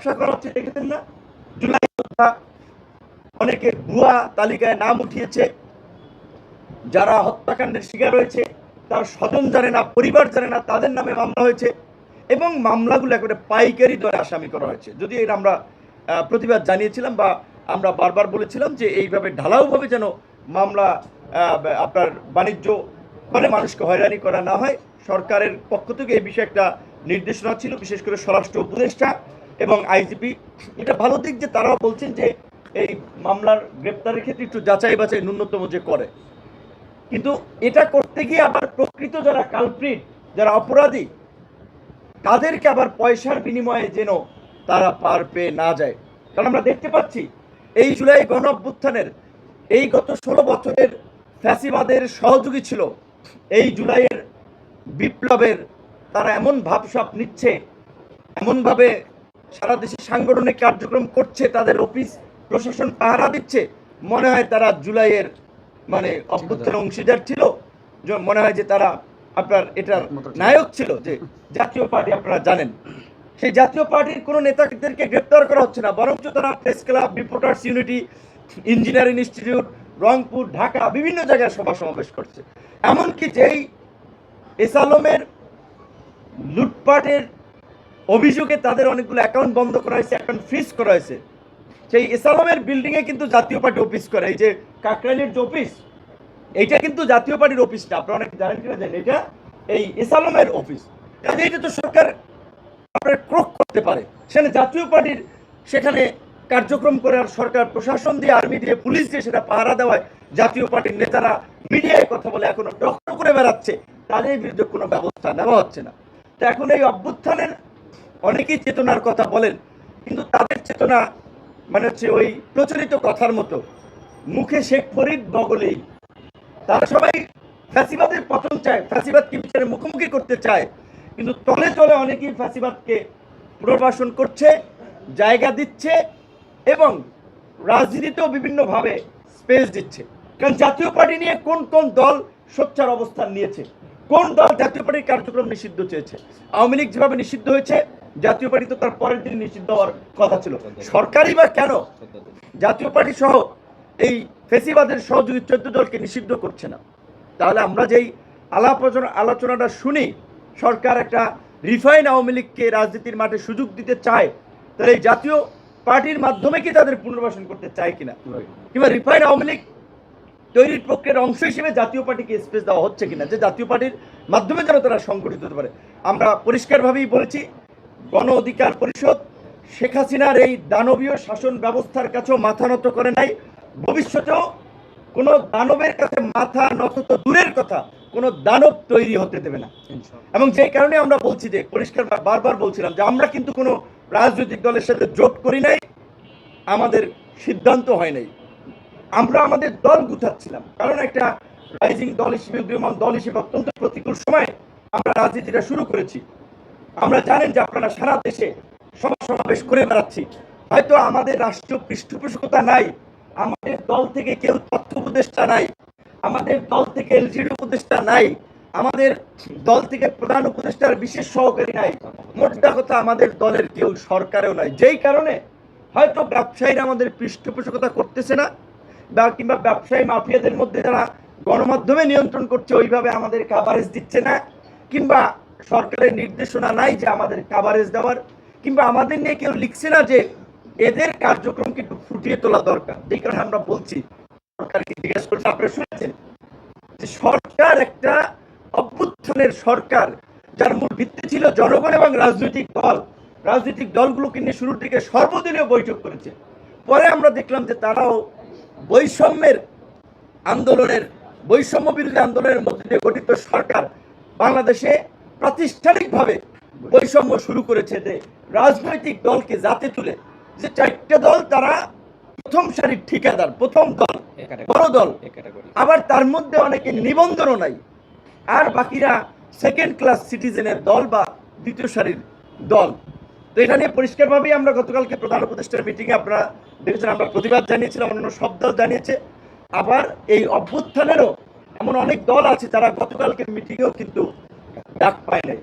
ব্যবসা করা হচ্ছে দেখেছেন না। জুলাই যোদ্ধা অনেকে ভুয়া তালিকায় নাম উঠিয়েছে। যারা হত্যাকাণ্ডের শিকার হয়েছে, তার স্বজন জানে না, পরিবার জানে না, তাদের নামে মামলা হয়েছে এবং মামলাগুলো একেবারে পাইকারি দরে আসামি করা হয়েছে। যদি এর আমরা প্রতিবাদ জানিয়েছিলাম বা আমরা বারবার বলেছিলাম যে এইভাবে ঢালাওভাবে যেন মামলা আপনার বাণিজ্য করে মানুষকে হয়রানি করা না হয়, সরকারের পক্ষ থেকে এই বিষয়ে একটা নির্দেশনা ছিল, বিশেষ করে স্বরাষ্ট্র উপদেষ্টা এবং আইজিপি এটা ভালো দিক যে তারাও বলছেন যে এই মামলার গ্রেপ্তারের ক্ষেত্রে একটু যাচাই বাছাই ন্যূনতম যে করে। কিন্তু এটা করতে গিয়ে আবার প্রকৃত যারা কালপ্রিট যারা অপরাধী, তাদেরকে আবার পয়সার বিনিময়ে যেন তারা পার পেয়ে না যায়। কারণ আমরা দেখতে পাচ্ছি, এই জুলাই গণ অভ্যুত্থানের এই গত ষোলো বছরের ফ্যাসিবাদের সহযোগী ছিল, এই জুলাইয়ের বিপ্লবের তারা এমন ভাবসাপ নিচ্ছে, এমনভাবে সারা দেশে সাংগঠনিক কার্যক্রম করছে, তাদের অফিস প্রশাসন পাহারা দিচ্ছে। মনে হয় তারা জুলাইয়ের মানে অভ্যুত্থানের অংশীদার ছিল। মনে হয় যে তারা আপনার এটার নায়ক ছিল যে জাতীয় পার্টি আপনারা জানেন। সেই জাতীয় পার্টির কোনো নেতাদেরকে গ্রেপ্তার করা হচ্ছে না, বরঞ্চ তারা press club, reporters unity, engineering institute, Rangpur, Dhaka, বিভিন্ন জায়গায় সভা সমাবেশ করছে। এমনকি যেই এসালমের লুটপাটের অভিযোগে তাদের অনেকগুলো অ্যাকাউন্ট বন্ধ করা হয়েছে অ্যাকাউন্ট ফ্রিজ করা হয়েছে। সেই এসালমের বিল্ডিংয়ে কিন্তু জাতীয় পার্টি অফিস করে, এই যে কাকরাইলের যে অফিস এইটা কিন্তু জাতীয় পার্টির অফিস না, আপনারা অনেকে জানেন কিনা জানেন, এটা এই এসালমের অফিস কাজে এটা তো সরকার আপনার ক্রোক করতে পারে। সেখানে জাতীয় পার্টির সেখানে কার্যক্রম করে আর সরকার, প্রশাসন দিয়ে আর্মি দিয়ে পুলিশ দিয়ে সেটা পাহারা দেওয়ায় জাতীয় পার্টির নেতারা মিডিয়ায় কথা বলে, এখনও ডক্টর করে বেড়াচ্ছে। তাদের বিরুদ্ধে কোনো ব্যবস্থা নেওয়া হচ্ছে না। তো এখন এই অভ্যুত্থানের অনেকেই চেতনার কথা বলেন, কিন্তু তাদের চেতনা মানে হচ্ছে ওই প্রচলিত কথার মতো। মুখে শেখ ফরিদ, বগলেই। তারা সবাই ফ্যাসিবাদের পতন চায় ফ্যাসিবাদকে বিচারে মুখোমুখি করতে চায়, কিন্তু তলে তলে অনেকেই ফ্যাসিবাদকে পুনর্বাসন করছে, জায়গা দিচ্ছে এবং রাজনীতিতেও বিভিন্নভাবে স্পেস দিচ্ছে। কারণ জাতীয় পার্টি নিয়ে কোন কোন দল সোচ্চার অবস্থান নিয়েছে, কোন দল জাতীয় পার্টির কার্যক্রম নিষিদ্ধ চেয়েছে, আওয়ামী লীগ যেভাবে নিষিদ্ধ হয়েছে জাতীয় পার্টি তো তার পরের দিন নিষিদ্ধ হওয়ার কথা ছিল। সরকারই বা কেন? জাতীয় পার্টি সহ এই ফেসিবাদের সহযোগী চোদ্দ দলকে নিষিদ্ধ করছে না। তাহলে আমরা যেই আলাপ আলোচনা- আলোচনাটা শুনি, সরকার একটা রিফাইন আওয়ামী লীগকে রাজনীতির মাঠে সুযোগ দিতে চায়, তাহলে এই জাতীয় পার্টির মাধ্যমে কি তাদের পুনর্বাসন করতে চায় কিনা? কিংবা রিফাইন আওয়ামী লীগ তৈরির প্রক্রিয়ার অংশ হিসেবে জাতীয় পার্টিকে স্পেস দেওয়া হচ্ছে কিনা? যে জাতীয় পার্টির মাধ্যমে যেন তারা সংগঠিত হতে পারে। আমরা পরিষ্কারভাবেই বলেছি গণ অধিকার পরিষদ শেখ হাসিনার এই দানবীয় শাসন ব্যবস্থার কাছেও মাথা নত করে নাই। ভবিষ্যতেও কোনো দানবের কাছে মাথা নত তো দূরের কথা কোনো দানব তৈরি হতে দেবে না। এবং সেই কারণে আমরা বলছি যে পরিষ্কার বারবার বলছিলাম যে আমরা কিন্তু কোনো রাজনৈতিক দলের সাথে জোট করি নাই আমাদের সিদ্ধান্ত হয় নাই। আমরা আমাদের দল গুছাচ্ছিলাম কারণ একটা রাইজিং দল হিসেবে উদীয়মান দল হিসেবে অত্যন্ত প্রতিকূল সময় আমরা রাজনীতিটা শুরু করেছি। আমরা জানেন যে আপনারা সারা দেশে সভা সমাবেশ করে বেড়াচ্ছি। হয়তো আমাদের রাষ্ট্রীয় পৃষ্ঠপোষকতা নাই, আমাদের দল থেকে কেউ তথ্য উপদেষ্টা নাই, আমাদের দল থেকে এলজিডি উপদেষ্টা নাই, আমাদের দল থেকে প্রধান উপদেষ্টার বিশেষ সহকারী নাই। মোটটা কথা আমাদের দলের কেউ সরকারেও নাই। যেই কারণে হয়তো ব্যবসায়ীরা আমাদের পৃষ্ঠপোষকতা করতেছে না, বা কিংবা ব্যবসায়ী মাফিয়াদের মধ্যে যারা গণমাধ্যমে নিয়ন্ত্রণ করছে, ওইভাবে আমাদের কাভারেজ দিচ্ছে না, কিংবা সরকারের নির্দেশনা নাই যে আমাদের কাভারেজ দেওয়ার, কিংবা আমাদের নিয়ে কেউ লিখছে না যে এদের কার্যক্রমকে একটু ফুটিয়ে তোলা দরকার। যেই কারণে আমরা বলছি, সরকারকে জিজ্ঞেস করছি আপনারা শুনেছেন যে সরকার একটা অভ্যুত্থানের সরকার, যার মূল ভিত্তি ছিল জনগণ এবং রাজনৈতিক দল। রাজনৈতিক দলগুলোকে নিয়ে শুরুর দিকে সর্বদলীয় বৈঠক করেছে। পরে আমরা দেখলাম যে তারাও বৈষম্যের আন্দোলনের, বৈষম্য বিরোধী আন্দোলনের মধ্যে দিয়ে গঠিত সরকার বাংলাদেশে প্রাতিষ্ঠানিকভাবে বৈষম্য শুরু করেছে যে রাজনৈতিক দলকে জাতে তুলে যে চারটে দল তারা প্রথম সারির ঠিকাদার প্রথম দল বড় দল। আবার তার মধ্যে অনেকে নিবন্ধনও নাই। আর বাকিরা সেকেন্ড ক্লাস সিটিজেনের দল বা দ্বিতীয় সারির দল। তো এটা নিয়ে পরিষ্কারভাবেই আমরা গতকালকে প্রধান উপদেষ্টার মিটিংয়ে আপনারা দেখেছেন আমরা প্রতিবাদ জানিয়েছিলাম অন্যান্য সব দল জানিয়েছে। আবার এই অভ্যুত্থানেরও এমন অনেক দল আছে যারা গতকালকে মিটিংয়েও কিন্তু ডাক পায় নাই